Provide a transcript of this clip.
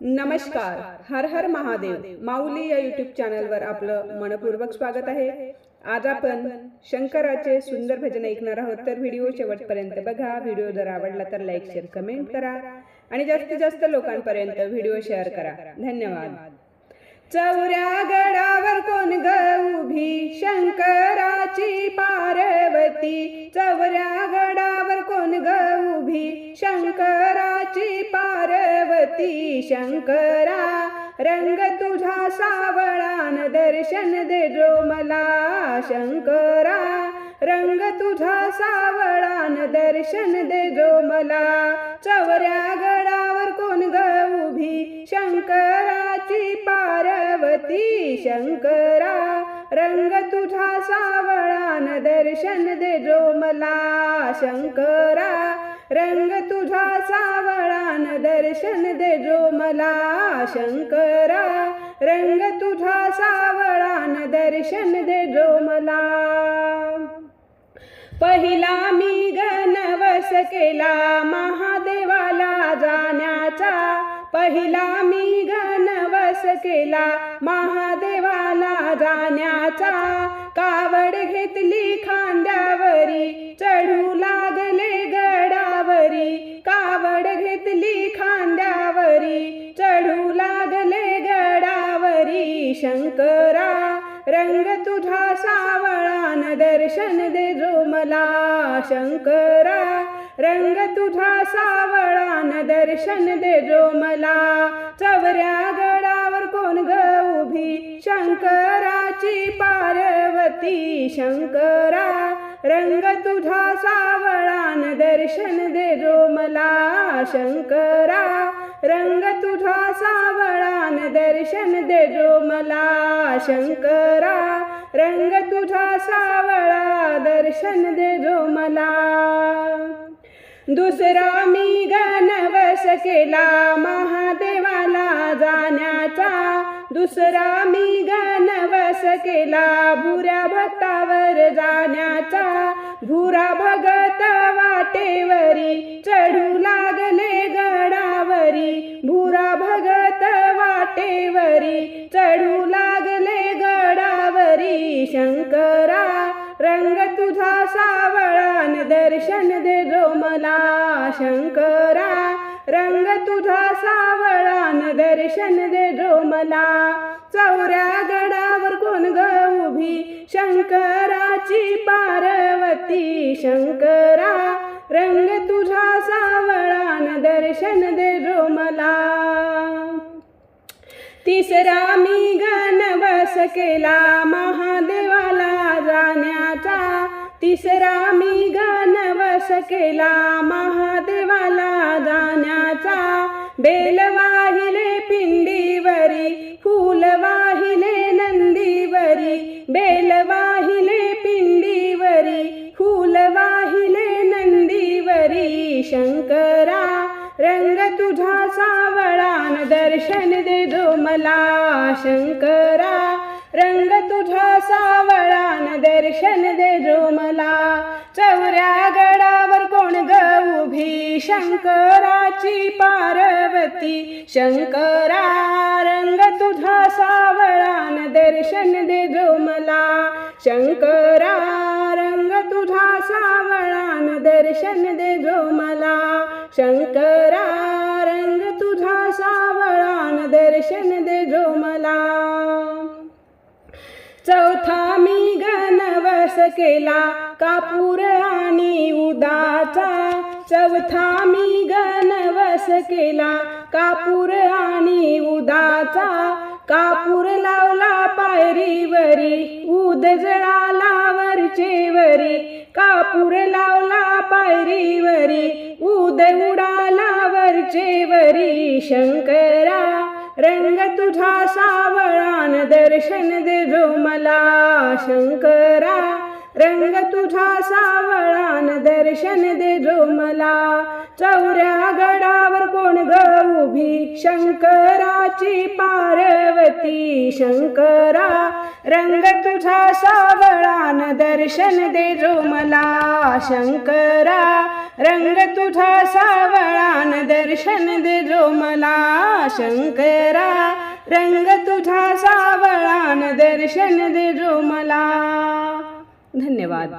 नमस्कार. हर हर महादेव. माऊली या युट्यूब चॅनलवर आपलं मनपूर्वक स्वागत आहे. आज आपण शंकराचे सुंदर भजन ऐकणार आहोत. तर व्हिडिओ शेवटपर्यंत बघा. व्हिडिओ जर आवडला तर लाईक शेअर कमेंट करा. आणि जास्तीत जास्त लोकांपर्यंत व्हिडिओ शेअर करा. धन्यवाद. चौऱ्या गड शंकरा रंग तुझा सावळान दर्शन दे जो मला. शंकरा रंग तुझा सावळान दर्शन दे जो मला. चवऱ्या गडावर कोण ग उभी? शंकराची पार्वती. शंकरा रंग तुझा सावळान दर्शन दे जो मला. शंकरा रंग तुझा दर्शन दे जो मला शंकरा. रंग तुझा सावळान दर्शन दे जो मला. पहिला मी गणवस केला महादेवाला जाण्याचा. पहिला मी गणवस केला महादेवाला जाण्याचा. कावड घेतली खांद्यावरी चढू लागले शंकरा रंग तुझा सावळान दर्शन दे जो मला. चवऱ्या गडावर कोण ग उभी? शंकराची पार्वती. शंकरा रंग तुझा सावळान दर्शन दे जो मला. शंकरा रंग तुझा सावळान दर्शन दे जो मला शंकरा. रंग तुझा सावळा दर्शन दे जो मला. दुसरा मी गणवश केला महादेवाला जाण्याचा. दुसरा मी गणवश केला भुऱ्या भक्तावर जाण्याचा. भुरा भगत वाटेवरी चढू लागले ग भुरा भगत वाटेवरी चढू लागले गडावरी. शंकरा रंग तुझा सावळान दर्शन दे जो मला. शंकरा रंग तुझा सावळान दर्शन दे जो मला. चौऱ्या गडावर कोण ग उभी? शंकराची पार्वती. शंकर दर्शन दे मला. तिसरा मी गणवस केला महादेवाला जाण्याचा. तिसरा मी गणवस केला महादेवाला जाण्याचा. बेल दर्शन दे दो मला शंकरा. रंग तुझा सावळान दर्शन दे दो मला. चौऱ्या गडावर कोण ग उभी? शंकराची पार्वती. शंकरा रंग तुझा सावळान दर्शन दे दो मला. शंकरा रंग तुझा सावळान दर्शन दे दो मला. शंकरा रंग तुझा सावळा दर्शन दे जो मला. चौथा मी गणवस केला कापूर आणि उदाचा. चौथा मी गणवस केला कापूर आणि उदाचा. कापूर लावला पायरीवरी उद जळाला वरचेवरी. कापूर लावला पायरीवरी उद उडाला वरचेवरी. शंकरा रंग तुझा सावळान दर्शन दे जो मला शंकरा. रंग तुझा सावळान दर्शन दे जो मला चौऱ्या गडावर कोण ग उभी? शंकराची पार्वती शंकरा. रंग तुझा सावळान दर्शन दे जो मला शंकरा. रंग तुझा सावळान दर्शन दे जो मला शंकरा रंग तुझा सावळान दर्शन दे जो मला. धन्यवाद.